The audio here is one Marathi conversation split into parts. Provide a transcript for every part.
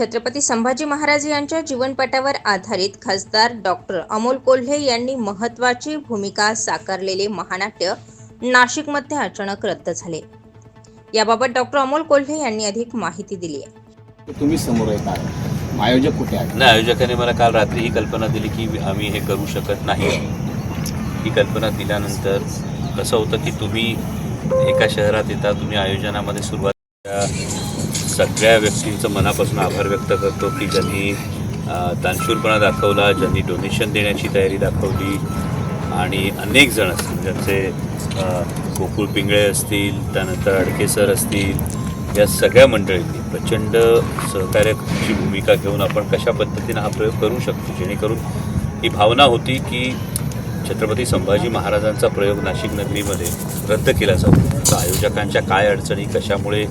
छत्रपती संभाजी महाराज यांच्या जीवनपटावर आधारित खासदार डॉक्टर अमोल कोल्हे यांनी महत्त्वाची भूमिका साकारलेले महानाट्य नाशिकमध्ये अचानक रद्द झाले. याबाबत डॉक्टर अमोल कोल्हे यांनी अधिक माहिती दिली आहे. तुम्ही समोर आयोजक कुठे आहे नाही आयोजकाने मला काल रात्री ही कल्पना दिली की आम्ही हे करू शकत नाही. ही कल्पना दिल्यानंतर कसं होतं की तुम्ही एका शहरात येता तुम्ही आयोजनामध्ये सुरुवात सगळ्या व्यक्तींचं मनापासून आभार व्यक्त करतो की ज्यांनी दानशूरपणा दाखवला ज्यांनी डोनेशन देण्याची तयारी दाखवली. आणि अनेक जण असतील ज्यांचे गोकुळ पिंगळे असतील त्यानंतर अडके सर असतील या सगळ्या मंडळींनी प्रचंड सहकार्याची भूमिका घेऊन आपण कशा पद्धतीनं हा प्रयोग करू शकतो जेणेकरून ही भावना होती की छत्रपती संभाजी महाराजांचा प्रयोग नाशिक नगरीमध्ये रद्द केला जातो. तर आयोजकांच्या काय अडचणी कशामुळे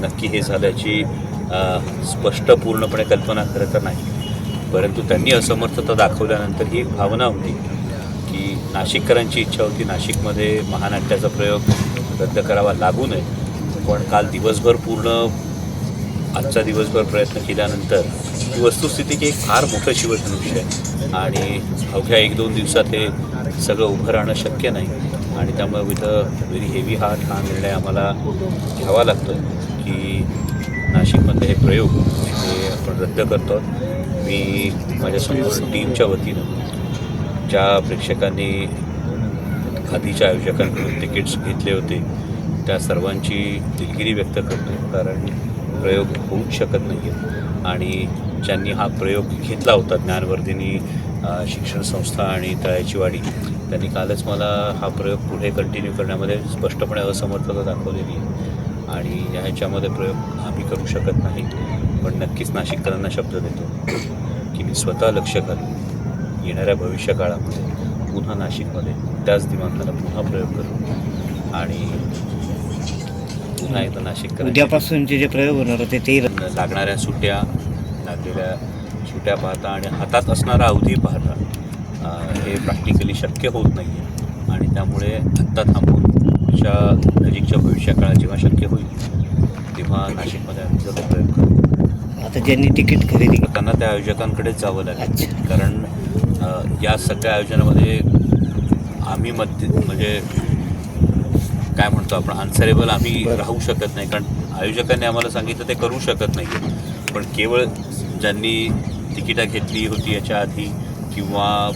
नक्की हे झाल्याची स्पष्ट पूर्णपणे कल्पना खरं तर नाही. परंतु त्यांनी असमर्थता दाखवल्यानंतर ही एक भावना होती की नाशिककरांची इच्छा होती नाशिकमध्ये महानाट्याचा प्रयोग रद्द करावा लागू नये. पण काल दिवसभर पूर्ण आजचा दिवसभर प्रयत्न केल्यानंतर ही वस्तुस्थिती की एक फार मोठं शिवधनुष्य आहे. आणि अवघ्या एक दोन दिवसात हे सगळं उभं राहणं शक्य नाही. आणि त्यामुळे विथ व्हेरी हेवी हार्ट हा निर्णय आम्हाला घ्यावा लागतो की नाशिकमधले हे प्रयोग हे आपण रद्द करतो. मी माझ्यासमोर टीमच्या वतीनं ज्या प्रेक्षकांनी खादीच्या आयोजकांकडून तिकीट्स घेतले होते त्या सर्वांची दिलगिरी व्यक्त करतो कारण प्रयोग होऊच शकत नाही आहे आणि ज्यांनी हा प्रयोग घेतला होता ज्ञानवर्धिनी शिक्षण संस्था आणि तळ्याची वाडी त्यांनी कालच मला हा प्रयोग पुढे कंटिन्यू करण्यामध्ये स्पष्टपणे असमर्थता दाखवलेली आहे. आणि ह्याच्यामध्ये प्रयोग आम्ही करू शकत नाही. पण नक्कीच नाशिककरांना शब्द देतो की मी स्वतः लक्ष घालून येणाऱ्या भविष्य काळामध्ये पुन्हा नाशिकमध्ये त्याच दिमाखाला पुन्हा प्रयोग करू. आणि पुन्हा एकदा नाशिक उद्यापासूनचे जे प्रयोग होणार होते ते लागणाऱ्या सुट्या लागलेल्या सुट्या पाहता आणि हातात असणारा अवधी पाहता हे प्रॅक्टिकली शक्य होत नाही आहे आणि त्यामुळे आत्ता थांबून पुढच्या नजीकच्या भविष्यकाळात जेव्हा शक्य होईल तेव्हा नाशिकमध्ये आम्ही जरूर प्रयोग करू. आता ज्यांनी तिकीट खरेदी त्यांना त्या आयोजकांकडेच जावं लागेल. कारण या सगळ्या आयोजनामध्ये आम्ही मध्य म्हणजे काय म्हणतो आपण आन्सरेबल आम्ही राहू शकत नाही. कारण आयोजकांनी आम्हाला सांगितलं ते करू शकत नाही पण केवळ ज्यांनी तिकीटं घेतली होती याच्या आधी किंवा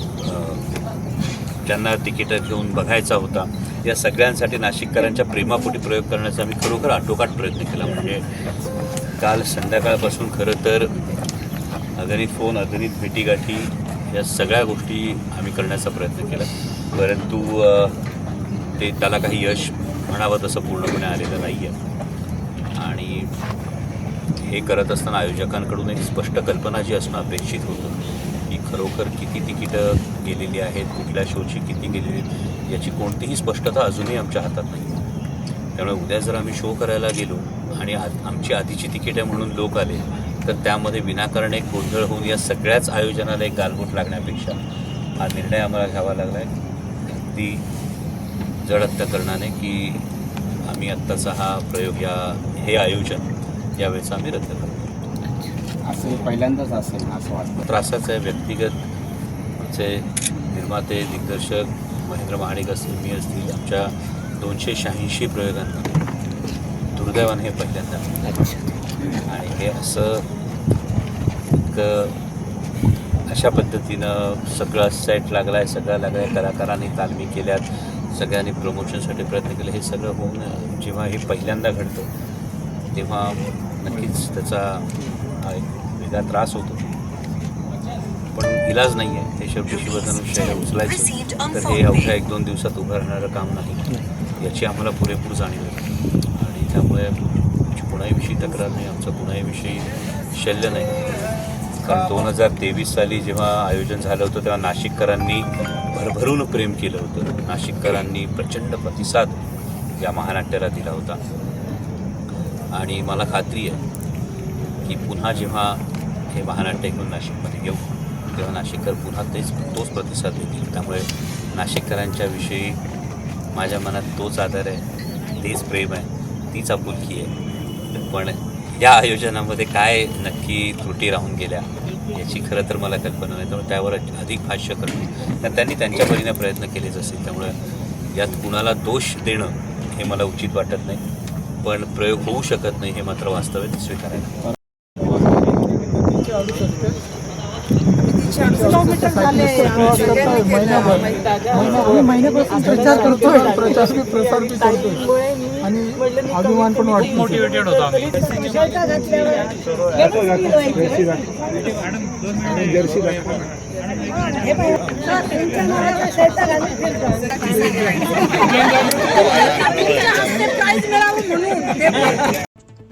ज्यांना तिकीटं घेऊन बघायचा होता या सगळ्यांसाठी नाशिककरांच्या प्रेमापोटी प्रयोग करण्याचा आम्ही खरोखर आटोकाट प्रयत्न केला. म्हणजे काल संध्याकाळपासून खरं तर अगणित फोन अगणित भेटीगाठी या सगळ्या गोष्टी आम्ही करण्याचा प्रयत्न केला. परंतु ते त्याला काही यश म्हणावं तसं पूर्णपणे आलेलं नाही आहे आणि हे करत असताना आयोजकांकडून एक स्पष्ट कल्पना जी असणं अपेक्षित होतं की खरोखर किती तिकीटं गेलेली आहेत कुठल्या शोची किती गेलेली याची कोणतीही स्पष्टता अजूनही आमच्या हातात नाही. त्यामुळे उद्या जर आम्ही शो करायला गेलो आणि आ आमची आधीची तिकीटं म्हणून लोक आले तर त्यामध्ये विनाकारण एक गोंधळ होऊन या सगळ्याच आयोजनाला एक गालबोट लागण्यापेक्षा हा निर्णय आम्हाला घ्यावा लागला आहे अगदी जड अंतकरणाने की आम्ही आत्ताचा हा प्रयोग या हे आयोजन यावेळेचं आम्ही रद्द करतो. असं पहिल्यांदाच असेल असं वाटतं? त्रासाचं आहे व्यक्तिगत आमचे निर्माते दिग्दर्शक महेंद्र महाडिक असतील मी असतील आमच्या दोनशे शहाऐंशी प्रयोगांमध्ये दुर्दैवाने हे पहिल्यांदा अच्छा. आणि हे असं एक अशा पद्धतीनं सगळं सेट लागला आहे सगळं लागलं आहे कलाकारांनी तालमी केल्यात. सगळ्यांनी प्रमोशनसाठी प्रयत्न केले. हे सगळं होऊन जेव्हा हे पहिल्यांदा घडतं तेव्हा नक्कीच त्याचा एक वेगळा त्रास होतो. पण इलाज नाही आहे हे शेवटी शिवधनुष्य हे उचलायचं. तर हे अवघ्या एक दोन दिवसात उभं राहणारं काम नाही. याची आम्हाला पुरेपूर जाणीव आहे. आणि त्यामुळे आमची कुणाहीविषयी तक्रार नाही. आमचं कुणाहीविषयी शल्य नाही. कारण दोन हजार तेवीस साली जेव्हा आयोजन झालं होतं तेव्हा नाशिककरांनी भरभरून प्रेम केलं होतं. नाशिककरांनी प्रचंड प्रतिसाद या महानाट्याला दिला होता. आणि मला खात्री आहे की पुन्हा जेव्हा हे महानाट्य घेऊन नाशिकमध्ये येऊ तेव्हा नाशिककर पुन्हा तेच तोच प्रतिसाद देतील. त्यामुळे नाशिककरांच्या विषयी माझ्या मनात तोच आदर आहे तेच प्रेम आहे तीच आपुलकी आहे. पण या आयोजनामध्ये काय नक्की त्रुटी राहून गेल्या याची खरं तर मला कल्पना नाही. त्यामुळे त्यावर अधिक भाष्य करणं तर त्यांनी त्यांच्या परीने प्रयत्न केलेच असतील त्यामुळे यात कुणाला दोष देणं हे मला उचित वाटत नाही. पण प्रयोग होऊ शकत नाही हे मात्र वास्तव आहे. स्वीकारायला. महिन्यापासून प्रचार करतोय. प्रशासकीय प्रसार करतोय. आणि अभिमान पण वाटतो. मोटिवेटेड होतो जर्सी दाखवा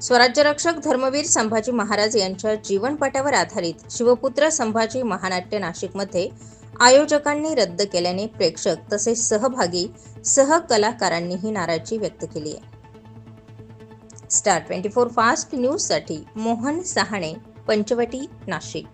स्वराज्य रक्षक धर्मवीर संभाजी महाराज यांच्या जीवनपटावर आधारित शिवपुत्र संभाजी महानाट्य नाशिकमध्ये आयोजकांनी रद्द केल्याने प्रेक्षक तसेच सहभागी सहकलाकारांनीही नाराजी व्यक्त केली आहे. स्टार ट्वेंटी फोर फास्ट न्यूजसाठी मोहन सहाणे पंचवटी नाशिक.